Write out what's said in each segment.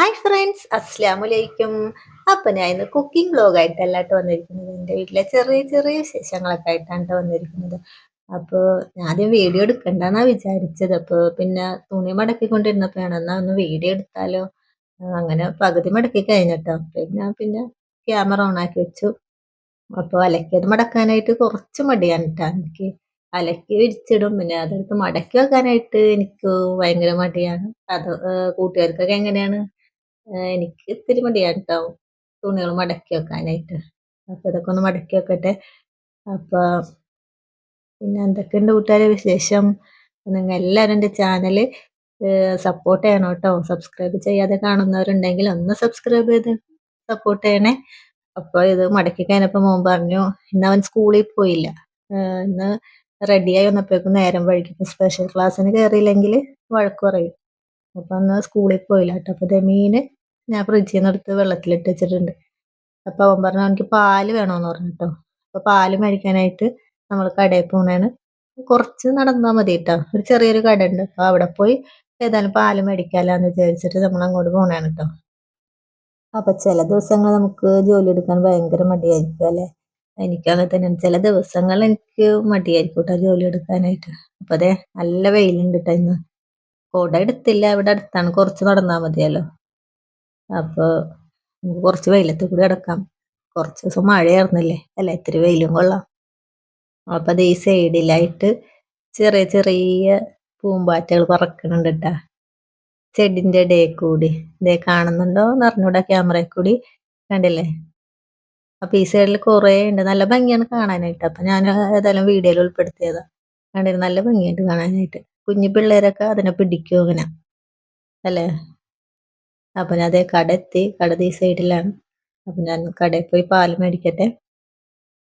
Hi friends അസ്സാം വലൈക്കും അപ്പൊ ഞാൻ ഇന്ന് കുക്കിംഗ് വ്ലോഗായിട്ടല്ല കേട്ടോ വന്നിരിക്കുന്നത്. എന്റെ വീട്ടിലെ ചെറിയ ചെറിയ വിശേഷങ്ങളൊക്കെ ആയിട്ടാണ് കേട്ടോ വന്നിരിക്കുന്നത്. അപ്പോൾ ആദ്യം വീഡിയോ എടുക്കണ്ടെന്നാ വിചാരിച്ചത്. അപ്പോൾ പിന്നെ തുണി മടക്കി മടക്കിക്കൊണ്ടിരുന്നപ്പോഴാണ് എന്നാൽ ഒന്ന് വീഡിയോ എടുത്താലോ? അങ്ങനെ പകുതി മടക്കി കഴിഞ്ഞിട്ടോ പിന്നെ പിന്നെ ക്യാമറ ഓൺ ആക്കി വെച്ചു. അപ്പോൾ അലക്കിയത് മടക്കാനായിട്ട് കുറച്ച് മടിയാണ് കേട്ടോ എനിക്ക് അലക്കി വിരിച്ചിടും. പിന്നെ അതെടുത്ത് മടക്കി വെക്കാനായിട്ട് എനിക്ക് ഭയങ്കര മടിയാണ്. അത് കൂട്ടുകാർക്കൊക്കെ എങ്ങനെയാണ്? എനിക്ക് ഇത്തിരി മടിയാണ് കേട്ടോ തുണികൾ മടക്കി വെക്കാനായിട്ട്. അപ്പോൾ ഇതൊക്കെ ഒന്ന് മടക്കി വെക്കട്ടെ. അപ്പോൾ പിന്നെ എന്തൊക്കെയുണ്ട് കൂട്ടുകാരെ വിശേഷം? നിങ്ങൾ എല്ലാവരും എന്റെ ചാനൽ സപ്പോർട്ട് ചെയ്യണം കേട്ടോ. സബ്സ്ക്രൈബ് ചെയ്യാതെ കാണുന്നവരുണ്ടെങ്കിൽ ഒന്ന് സബ്സ്ക്രൈബ് ചെയ്ത് സപ്പോർട്ട് ചെയ്യണേ. അപ്പോൾ ഇത് മടക്കി കഴിഞ്ഞപ്പോൾ മോൻ പറഞ്ഞു ഇന്ന് അവൻ സ്കൂളിൽ പോയില്ല. ഇന്ന് റെഡിയായി വന്നപ്പോഴേക്കും നേരം വഴിക്കും സ്പെഷ്യൽ ക്ലാസ്സിന് കയറിയില്ലെങ്കിൽ വഴക്ക് പറയും. അപ്പം അന്ന് സ്കൂളിൽ പോയില്ല കേട്ടോ. അപ്പോൾ മീന് ഞാൻ ഫ്രിഡ്ജിൽ നിന്ന് എടുത്ത് വെള്ളത്തിലിട്ട് വെച്ചിട്ടുണ്ട്. അപ്പോൾ അവൻ പറഞ്ഞു എനിക്ക് പാൽ വേണമെന്ന് പറഞ്ഞു അപ്പോൾ പാൽ മേടിക്കാനായിട്ട് നമ്മൾ കടയിൽ പോകണേണ് കുറച്ച് നടന്നാൽ മതി കേട്ടോ ഒരു ചെറിയൊരു കട ഉണ്ട് അപ്പോൾ അവിടെ പോയി ഏതായാലും പാൽ മേടിക്കാലാന്ന് വിചാരിച്ചിട്ട് നമ്മൾ അങ്ങോട്ട് പോകണേണ് കേട്ടോ അപ്പൊ ചില ദിവസങ്ങൾ നമുക്ക് ജോലി എടുക്കാൻ ഭയങ്കര മടിയായിരിക്കും അല്ലേ? എനിക്ക് അങ്ങനെ തന്നെയാണ്. ചില ദിവസങ്ങൾ എനിക്ക് മടിയായിരിക്കും കേട്ടോ ജോലി എടുക്കാനായിട്ട്. അപ്പൊ അതെ നല്ല വെയിലുണ്ട് കേട്ടോ ഇന്ന്. കോട എടുത്തില്ല. ഇവിടെ അടുത്താണ്. കുറച്ച് നടന്നാൽ മതിയല്ലോ. അപ്പോൾ നമുക്ക് കുറച്ച് വെയിലത്ത് കൂടി കിടക്കാം. കുറച്ച് ദിവസം മഴയായിരുന്നില്ലേ? അല്ല? ഇത്തിരി വെയിലും കൊള്ളാം. അപ്പം അത് ഈ സൈഡിലായിട്ട് ചെറിയ ചെറിയ പൂമ്പാറ്റകൾ പറക്കുന്നുണ്ട് കേട്ടാ ചെടിന്റെ ഇടയിൽ കൂടി. ഇതേ കാണുന്നുണ്ടോ? എന്ന് അറിഞ്ഞൂടാ ക്യാമറയിൽ കൂടി. കണ്ടില്ലേ? അപ്പൊ ഈ സൈഡിൽ കുറേ ഉണ്ട്. നല്ല ഭംഗിയാണ് കാണാനായിട്ട്. അപ്പൊ ഞാൻ ഏതായാലും വീഡിയോയിൽ ഉൾപ്പെടുത്തിയതാ. കണ്ടിരുന്നു നല്ല ഭംഗിയായിട്ട് കാണാനായിട്ട്. കുഞ്ഞു പിള്ളേരൊക്കെ അതിനെ പിടിക്കും അങ്ങനെ അല്ലേ? അപ്പൊ ഞാൻ അതേ കട എത്തി കട ഈ സൈഡിലാണ്. അപ്പൊ ഞാൻ കടയിൽ പോയി പാൽ മേടിക്കട്ടെ.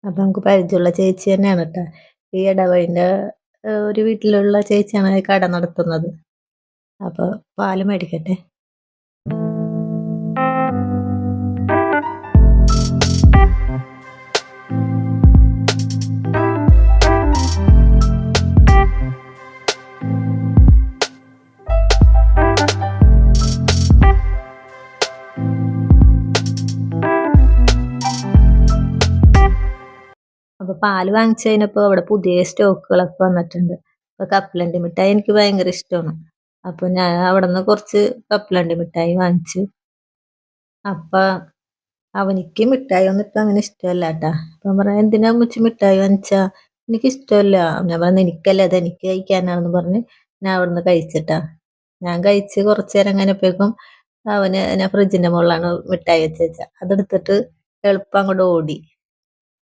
അപ്പൊ നമുക്ക് പരിചയമുള്ള ചേച്ചി തന്നെയാണ് കേട്ടോ. ഈ ഇടവഴിന്റെ ഒരു വീട്ടിലുള്ള ചേച്ചിയാണ് കട നടത്തുന്നത്. അപ്പൊ പാൽ മേടിക്കട്ടെ. പാൽ വാങ്ങിച്ചു കഴിഞ്ഞപ്പോൾ അവിടെ പുതിയ സ്റ്റോക്കുകളൊക്കെ വന്നിട്ടുണ്ട്. അപ്പോൾ കപ്പലണ്ടി മിഠായി എനിക്ക് ഭയങ്കര ഇഷ്ടമാണ്. അപ്പോൾ ഞാൻ അവിടെ നിന്ന് കുറച്ച് കപ്പലണ്ടി മിഠായി വാങ്ങിച്ചു. അപ്പം അവനിക്ക് മിഠായി ഒന്നും ഇപ്പം അങ്ങനെ ഇഷ്ടമല്ല കേട്ടാ. അപ്പം പറഞ്ഞ എന്തിനാ മുച്ച് മിഠായി വാങ്ങിച്ചാ? എനിക്ക് ഇഷ്ടമല്ല. ഞാൻ പറഞ്ഞു എനിക്കല്ല അത് എനിക്ക് കഴിക്കാനാണെന്ന് പറഞ്ഞ് ഞാൻ അവിടെ നിന്ന് കഴിച്ചിട്ടാ. ഞാൻ കഴിച്ച് കുറച്ച് നേരം അങ്ങനെപ്പോഴേക്കും അവന് ഞാൻ ഫ്രിഡ്ജിന്റെ മുകളിലാണ് മിഠായി വെച്ച് വെച്ചാൽ അതെടുത്തിട്ട് എളുപ്പം അങ്ങോട്ട് ഓടി.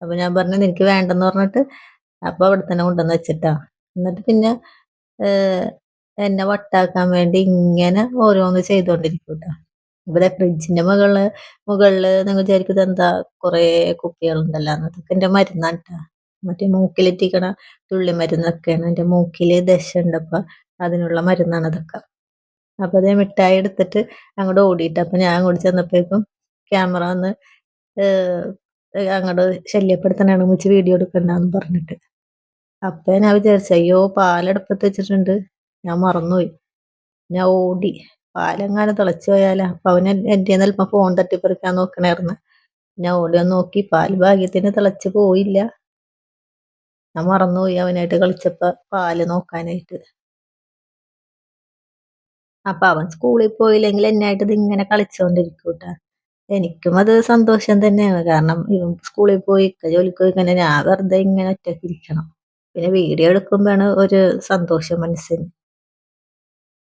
അപ്പൊ ഞാൻ പറഞ്ഞു എനിക്ക് വേണ്ടെന്ന് പറഞ്ഞിട്ട് അപ്പൊ അവിടെ തന്നെ കൊണ്ടുവന്ന് വെച്ചിട്ടാ. എന്നിട്ട് പിന്നെ എന്നെ വട്ടാക്കാൻ വേണ്ടി ഇങ്ങനെ ഓരോന്ന് ചെയ്തോണ്ടിരിക്കും ഇവിടെ ഫ്രിഡ്ജിന്റെ മുകളിൽ മുകളിൽ നിങ്ങൾ വിചാരിക്കുന്നത് എന്താ കുറെ കുപ്പികളുണ്ടല്ലോ അതൊക്കെ എന്റെ മരുന്നാണ് കേട്ടോ മറ്റേ മൂക്കിലെത്തിക്കണ തുള്ളി മരുന്നൊക്കെയാണ് എന്റെ മൂക്കിൽ ദശ ഉണ്ടപ്പ അതിനുള്ള മരുന്നാണ് അതൊക്കെ. അപ്പൊ അതേ മിഠായി എടുത്തിട്ട് അങ്ങോട്ട് ഓടിയിട്ട്. അപ്പൊ ഞാൻ അങ്ങോട്ട് ചെന്നപ്പോഴേക്കും ക്യാമറ വന്ന് അങ്ങോട്ട് ശല്യപ്പെടുത്താനാണ് ഉമ്മച്ചി വീഡിയോ എടുക്കണ്ടെന്ന് പറഞ്ഞിട്ട്. അപ്പൊ ഞാൻ വിചാരിച്ചു അയ്യോ പാലടുപ്പത്ത് വെച്ചിട്ടുണ്ട്. ഞാൻ മറന്നുപോയി. ഞാൻ ഓടി. പാലെങ്ങാനും തിളച്ചു പോയാലാ. അപ്പൊ അവന് എന്റെ അല്പം ഫോൺ തട്ടിപ്പറിക്കാൻ നോക്കണായിരുന്നു. ഞാൻ ഓടി ഒന്ന് നോക്കി. പാൽ ഭാഗ്യത്തിന് തിളച്ച് പോയില്ല. ഞാൻ മറന്നുപോയി അവനായിട്ട് കളിച്ചപ്പ പാൽ നോക്കാനായിട്ട്. അപ്പൊ അവൻ സ്കൂളിൽ പോയില്ലെങ്കിൽ എന്നായിട്ട് ഇത് ഇങ്ങനെ കളിച്ചോണ്ടിരിക്കൂട്ടാ. എനിക്കും അത് സന്തോഷം തന്നെയാണ്. കാരണം ഇവൻ സ്കൂളിൽ പോയി ഇക്ക ജോലിക്ക് പോയി കഴിഞ്ഞാൽ ഞാൻ വെറുതെ ഇങ്ങനെ ഒറ്റയ്ക്ക് ഇരിക്കണം. പിന്നെ വീഡിയോ എടുക്കുമ്പോഴാണ് ഒരു സന്തോഷം മനസ്സിന്.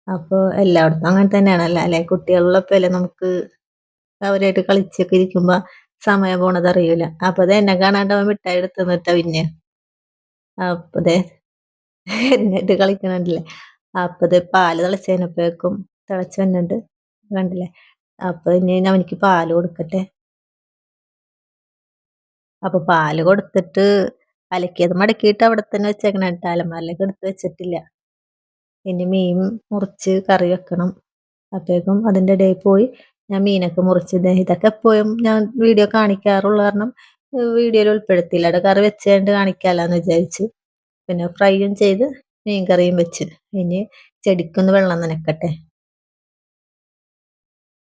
അപ്പോൾ എല്ലായിടത്തും അങ്ങനെ തന്നെയാണല്ലോ അല്ലെ കുട്ടികളിലൊപ്പല്ലേ നമുക്ക് അവരായിട്ട് കളിച്ചൊക്കെ ഇരിക്കുമ്പോ സമയം പോണത് അറിയൂല. അപ്പൊ അത് എന്നെ കാണാണ്ട് അവൻ മിഠായി എടുത്ത് നിന്നിട്ടാ പിന്നെ. അപ്പത് എന്നിട്ട് കളിക്കണില്ലേ അപ്പത് പാൽ തിളച്ചതിനപ്പോഴേക്കും തിളച്ച് വന്നിട്ടുണ്ട്. കണ്ടില്ലേ? അപ്പൊ ഇനി അവനിക്ക് പാൽ കൊടുക്കട്ടെ. അപ്പൊ പാൽ കൊടുത്തിട്ട് അലക്കിയത് മടക്കിയിട്ട് അവിടെ തന്നെ വെച്ചേക്കണം കേട്ടോ. അലമാരിലേക്ക് എടുത്ത് വെച്ചിട്ടില്ല. ഇനി മീൻ മുറിച്ച് കറി വെക്കണം. അപ്പോഴേക്കും അതിന്റെ ഇടയിൽ പോയി ഞാൻ മീനൊക്കെ മുറിച്ച് ഇതൊക്കെ എപ്പോഴും ഞാൻ വീഡിയോ കാണിക്കാറുള്ള കാരണം വീഡിയോയിൽ ഉൾപ്പെടുത്തിയില്ല. അവിടെ കറി വെച്ചുകൊണ്ട് കാണിക്കാമല്ലോ വിചാരിച്ച്. പിന്നെ ഫ്രൈയും ചെയ്ത് മീൻ കറിയും വെച്ച്. ഇനി ചെടിക്കൊന്ന് വെള്ളം നനക്കട്ടെ.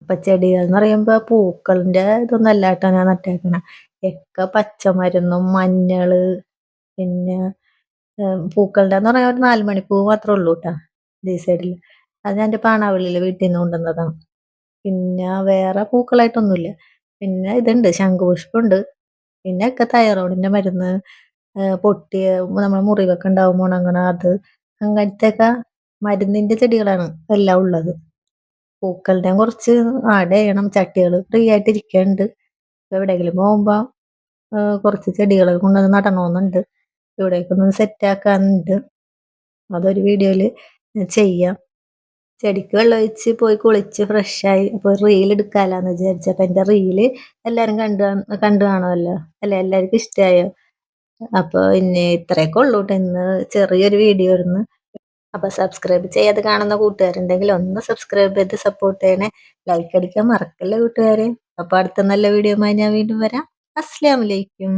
അപ്പൊ ചെടികൾ എന്ന് പറയുമ്പോ പൂക്കളിന്റെ ഇതൊന്നും അല്ലാട്ടോ ഞാൻ നട്ടേക്കണ. ഒക്കെ പച്ചമരുന്നും മഞ്ഞൾ പിന്നെ പൂക്കളുടെ എന്ന് പറയാൻ ഒരു നാല് മണിപ്പൂ മാത്രമേ ഉള്ളൂ കേട്ടോ ഈ സൈഡിൽ അത് ഞാൻ എന്റെ പാണാവള്ളിയിൽ വീട്ടിൽ നിന്ന് കൊണ്ടുവന്നതാണ് പിന്നെ വേറെ പൂക്കളായിട്ടൊന്നുമില്ല. പിന്നെ ഇതുണ്ട് ശംഖുപുഷ്പമുണ്ട് പിന്നെ ഒക്കെ തൈറോയിഡിന്റെ മരുന്ന് പൊട്ടിയ നമ്മളെ മുറിവൊക്കെ ഉണ്ടാവുമ്പോൾ ഉണങ്ങണ അത് അങ്ങനത്തെയൊക്കെ മരുന്നിന്റെ ചെടികളാണ് എല്ലാം ഉള്ളത്. പൂക്കളുടെ കുറച്ച് ആഡ് ചെയ്യണം. ചട്ടികൾ ഫ്രീ ആയിട്ട് ഇരിക്കുന്നുണ്ട് എവിടെയെങ്കിലും പോകുമ്പോൾ കുറച്ച് ചെടികൾ കൊണ്ടുവന്ന് നടണമെന്നുണ്ട് സെറ്റ് ആക്കാനുണ്ട്. അതൊരു വീഡിയോയിൽ ചെയ്യാം. ചെടിക്ക് വെള്ളമൊഴിച്ച് പോയി കുളിച്ച് ഫ്രഷായി അപ്പോൾ റീൽ എടുക്കാമല്ലോ വിചാരിച്ചപ്പോൾ എന്റെ റീൽ എല്ലാവരും കണ്ടു കണ്ടു കാണുമല്ലോ അല്ല? എല്ലാവർക്കും ഇഷ്ടമായോ അപ്പോൾ ഇനി ഇത്രയൊക്കെ ഉള്ളൂ ഇന്ന് ചെറിയൊരു വീഡിയോ ആയിരുന്നു. അപ്പോൾ സബ്സ്ക്രൈബ് ചെയ്യാതെ കാണുന്ന കൂട്ടുകാരുണ്ടെങ്കിൽ ഒന്ന് സബ്സ്ക്രൈബ് ചെയ്ത് സപ്പോർട്ട് ചെയ്യണേ. ലൈക്ക് അടിക്കാൻ മറക്കല്ലേ കൂട്ടുകാരെ? അപ്പോൾ അടുത്ത നല്ല വീഡിയോ ഞാൻ വീണ്ടും വരാം. അസ്സലാമു അലൈക്കും.